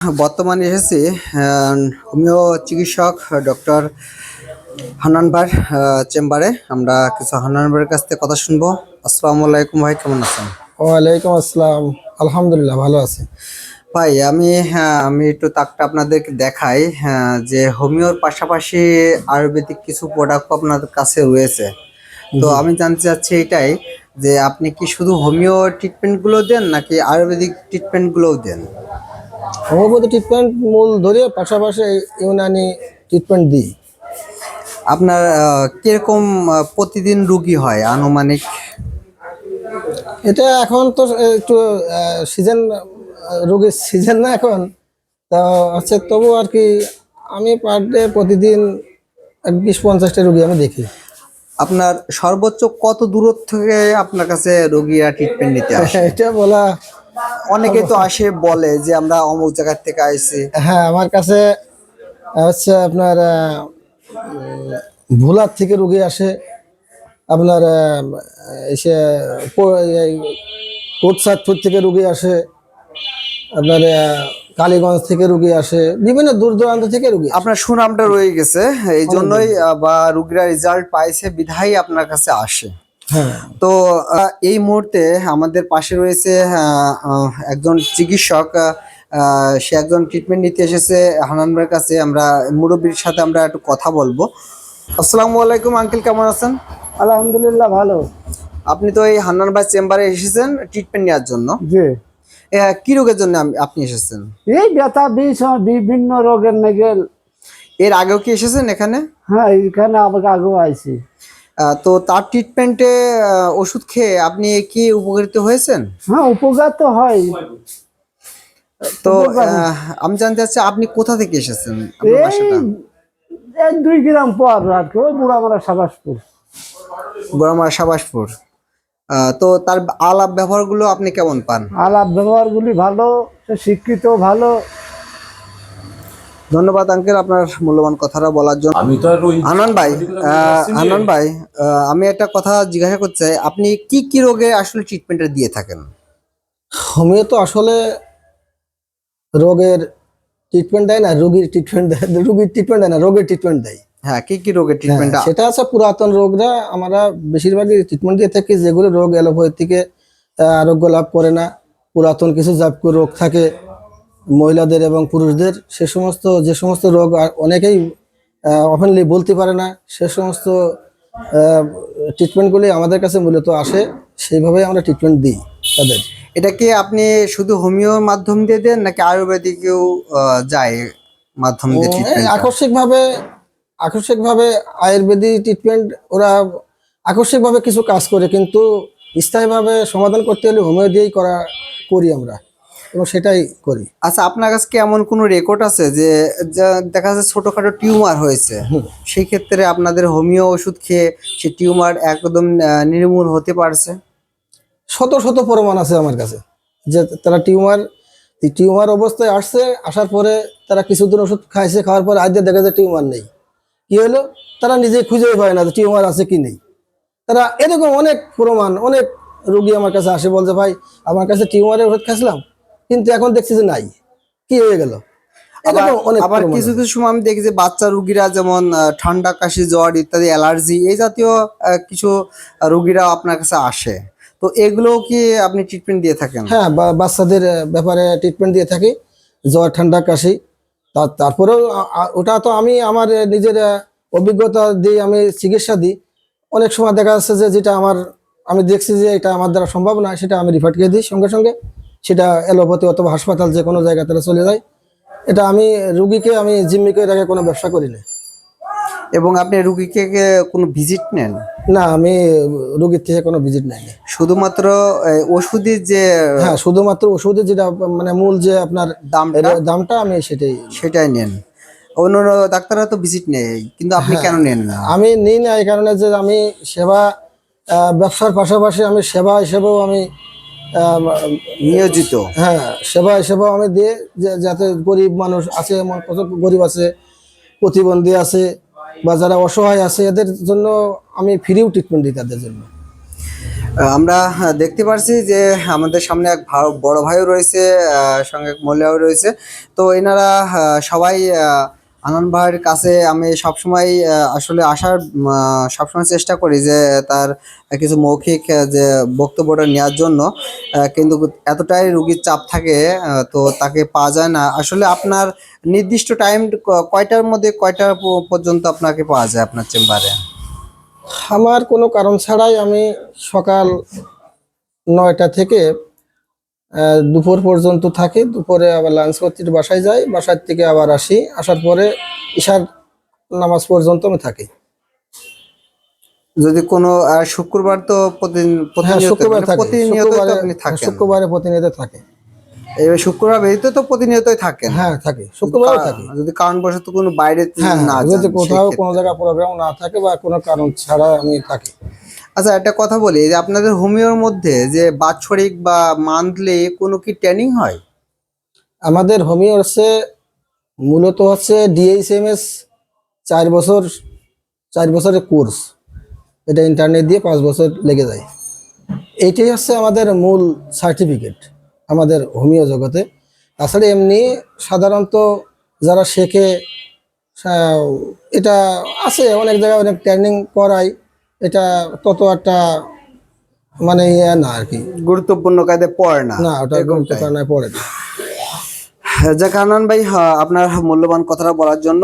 বর্তমানে এসেছি হোমিও চিকিৎসক ডক্টর হান্নান ভাইয়ের চেম্বারে। আমরা কিছু হান্নান ভাইয়ের কাছ থেকে কথা শুনব। আসসালামু আলাইকুম ভাই কেমন আছেন? ওয়ালাইকুম আসসালাম। আলহামদুলিল্লাহ ভালো আছি। ভাই আমি হ্যাঁ, আমি একটু তাকটা আপনাদেরকে দেখাই হ্যাঁ, যে হোমিওর পাশাপাশি আয়ুর্বেদিক কিছু প্রোডাক্ট আপনাদের কাছে রয়েছে। তো আমি জানতে চাচ্ছি এটাই যে আপনি কি শুধু হোমিও ট্রিটমেন্টগুলো দেন নাকি আয়ুর্বেদিক ট্রিটমেন্টগুলোও দেন? হোমিওপ্যাথি ট্রিটমেন্ট মূল ধরে পাশাপাশি ইউনানি ট্রিটমেন্ট দিই। আপনার কীরকম প্রতিদিন রুগী হয় আনুমানিক? এটা এখন তো একটু সিজন রোগের সিজন না এখন। তা হচ্ছে তবু আর কি আমি পার ডে প্রতিদিন বিশ পঞ্চাশটা রুগী আমি দেখি। আপনার সর্বোচ্চ কত দূরত্ব থেকে আপনার কাছে রোগীরা ট্রিটমেন্ট নিতে আসে? এটা বলা অনেকে তো আসে বলে যে আমরা অমুক জায়গার থেকে আইছি। হ্যাঁ আমার কাছে হচ্ছে আপনার ভোলার থেকে রুগী আসে আপনার এসে কোটসাদপুর থেকে রুগী আসে আপনার কালীগঞ্জ থেকে রুগী আসে বিভিন্ন দূর দূরান্ত থেকে রুগী আপনার সুনামটা রয়ে গেছে এই জন্যই বা রুগীরা রেজাল্ট পাইছে বিধাই আপনার কাছে আসে। তো এই মুহূর্তে আমাদের পাশে রয়েছে একজন চিকিৎসক সে একজন ট্রিটমেন্ট নিতে এসেছে হানান ভাইয়ের কাছে। আমরা মুরব্বীর সাথে আমরা একটু কথা বলব। আসসালামু আলাইকুম আঙ্কেল কেমন আছেন? আলহামদুলিল্লাহ ভালো। আপনি তো এই হান্নান ভাই চেম্বারে এসেছেন ট্রিটমেন্ট নেওয়ার জন্য। জি। কি রোগের জন্য আপনি এসেছেন? এই ব্যথা বিষ বিভিন্ন রোগের নেগেল। এর আগেও কি এসেছেন এখানে? হ্যাঁ এখানে আমাকে আগেও আইছি। তো তার ট্রিটমেন্টে ওষুধ খেয়ে আপনি কি উপকৃত হয়েছেন? হ্যাঁ উপকার তো হয়। তো আমি জানতে চাচ্ছি আপনি কোথা থেকে এসেছেন? দুই গ্রাম পর আর কি ওই বুড়ামারা সাবাসপুর। গোড়ামারা সাবাসপুর। তো তার আলাপ ব্যবহারগুলো আপনি কেমন পান? আলাপ ব্যবহারগুলি ভালো শিক্ষিত ভালো। ধন্যবাদ আঙ্কেল আপনার মূল্যবান কথাটা বলার জন্য। আমি তো আনন্দ ভাই আনন্দ ভাই আমি একটা কথা জিজ্ঞাসা করতে চাই আপনি কি কি রোগে আসলে ট্রিটমেন্টটা দিয়ে থাকেন? হোমিও তো আসলে রোগের ট্রিটমেন্ট দেয় না রোগীর ট্রিটমেন্ট দেয় রোগীর ট্রিটমেন্ট দেয় না রোগের ট্রিটমেন্ট দেয়। হ্যাঁ কি কি রোগের ট্রিটমেন্টটা সেটা আছে পুরাতন রোগরা আমরা বেশিরভাগই ট্রিটমেন্ট দিয়ে থাকি যেগুলো রোগ অ্যালোপ্যাথি থেকে আহ, আরোগ্য লাভ করে না। পুরাতন কিছু জাতীয় রোগ থাকে মহিলাদের এবং পুরুষদের সে সমস্ত যে সমস্ত রোগ আর অনেকেই ওপেনলি বলতে পারে না। সে সমস্ত ট্রিটমেন্টগুলি আমাদের কাছে মূলত আসে সেইভাবেই আমরা ট্রিটমেন্ট দিই তাদের। এটা কি আপনি শুধু হোমিওর মাধ্যম দিয়ে দেন নাকি আয়ুর্বেদিকেও যায় মাধ্যম দিয়ে আকস্মিকভাবে আকস্মিকভাবে আয়ুর্বেদিক ট্রিটমেন্ট ওরা আকস্মিকভাবে কিছু কাজ করে কিন্তু স্থায়ীভাবে সমাধান করতে হলে হোমিও দিয়েই করা করি আমরা। এবং সেটাই করি। আচ্ছা আপনার কাছে কি এমন কোনো রেকর্ড আছে যে দেখা যাচ্ছে ছোটখাটো টিউমার হয়েছে? সেই ক্ষেত্রে আপনাদের হোমিও ওষুধ খেয়ে সেই টিউমার একদম নির্মূল হতে পারছে? শত শত প্রমাণ আছে আমার কাছে। যে তারা টিউমার টিউমার অবস্থায় আসছে আসার পরে তারা কিছুদিন ওষুধ খাইছে খাওয়ার পরে আজ দেখা যায় টিউমার নেই। কি হলো? তারা নিজে খুঁজেই পায় না যে টিউমার আছে কি নেই। তারা এরকম অনেক প্রমাণ অনেক রুগী আমার কাছে আসে বলছে ভাই আমার কাছে টিউমারের ওষুধ খাইছিলাম কিন্তু এখন দেখছি যে নাই। কি হয়ে গেল? আবার কিছু কিছু সময় আমি দেখি যে বাচ্চা রুগীরা যেমন ঠান্ডা কাশি জ্বর ইত্যাদি অ্যালার্জি এই জাতীয় কিছু রুগীরা আপনার কাছে আসে। তো এগুলো কি আপনি ট্রিটমেন্ট দিয়ে থাকেন? হ্যাঁ বাচ্চাদের ব্যাপারে ট্রিটমেন্ট দিয়ে থাকি। জ্বর ঠান্ডা কাশি। তারপরেও ওটা তো আমি আমার নিজের অভিজ্ঞতা দিয়ে আমি চিকিৎসা দিই। অনেক সময় দেখা যাচ্ছে যে যেটা আমার আমি দেখছি যে এটা আমার দ্বারা সম্ভব না সেটা আমি রিফার্ট করে দিই সঙ্গে সঙ্গে। সেটা এলোপ্যাথি অথবা হাসপাতাল যে কোনো জায়গায় তারা চলে যায় এটা আমি রুগীকে আমি জিম্মিকে রেখে কোনো ব্যবসা করি না এবং আপনি রুগীকে কোনো ভিজিট নেন? না আমি রুগীর থেকে কোনো ভিজিট নেই শুধুমাত্র ওষুধের যে হ্যাঁ শুধুমাত্র ওষুধের যেটা মানে মূল যে আপনার দাম দামটা আমি সেটাই সেটাই নেন। অন্য ডাক্তাররা তো ভিজিট নেয় কিন্তু আপনি হ্যাঁ। কেন নেন না? আমি নিই না এই কারণে যে আমি সেবা ব্যবসার পাশাপাশি আমি সেবা হিসেবেও আমি নিয়োজিত। হ্যাঁ সেবা সেবা আমি দিয়ে যাতে গরিব মানুষ আছে এমন কত গরিব আছে প্রতিবন্ধী আছে বা যারা অসহায় আছে এদের জন্য আমি ফ্রিও ট্রিটমেন্ট দিই তাদের জন্য। আমরা দেখতে পারছি যে আমাদের সামনে এক বড় ভাইও রয়েছে সঙ্গে এক মহিলাও রয়েছে। তো এনারা সবাই আনন্দ ভাইয়ের কাছে আমি সবসময় আসলে আসার সবসময় চেষ্টা করি যে তার কিছু মৌখিক যে বক্তব্যটা নেওয়ার জন্য কিন্তু এতটাই রুগীর চাপ থাকে তো তাকে পাওয়া যায় না। আসলে আপনার নির্দিষ্ট টাইম কয়টার মধ্যে কয়টা পর্যন্ত আপনাকে পাওয়া যায় আপনার চেম্বারে? আমার কোনো কারণ ছাড়াই আমি সকাল নয়টা থেকে দুপুর পর্যন্ত থাকি। দুপুরে আবার লাঞ্চ করতে বাসায় যাই। বাসার থেকে আবার আসি। আসার পরে ঈশার নামাজ পর্যন্ত আমি থাকি। যদি কোনো শুক্রবার তো প্রতিদিন হ্যাঁ প্রতিনিয়ত শুক্রবার মানে প্রতিনিয়ত শুক্রবারে প্রতিনিয়ত থাকে। এবার শুক্রবার ব্যতীত তো প্রতিনিয়তই থাকেন। হ্যাঁ থাকে। শুক্রবারে থাকে। যদি কারণবশত কোনো বাইরে হ্যাঁ না হ্যাঁ, যদি কোথাও কোনো জায়গায় প্রোগ্রাম না থাকে বা কোনো কারণ ছাড়া আমি থাকি। আচ্ছা একটা কথা বলি, যে আপনাদের হোমিওর মধ্যে যে বাৎসরিক বা মান্থলি কোনো কি ট্রেনিং হয়? আমাদের হোমিও হচ্ছে, মূলত হচ্ছে ডিএইচএমএস চার বছর, চার বছরের কোর্স। এটা ইন্টারনেট দিয়ে পাঁচ বছর লেগে যায়। এইটাই হচ্ছে আমাদের মূল সার্টিফিকেট আমাদের হোমিও জগতে। তাছাড়া এমনি সাধারণত যারা শেখে এটা আছে, অনেক জায়গায় অনেক ট্রেনিং করায়। এটা তত একটা মানে ইয়ে না আর কি। গুরুত্বপূর্ণ কায়দে পড়ে না। না ওটা গুরুত্বপূর্ণ পড়ে না। যে কারণ ভাই হ্যাঁ, আপনার মূল্যবান কথাটা বলার জন্য।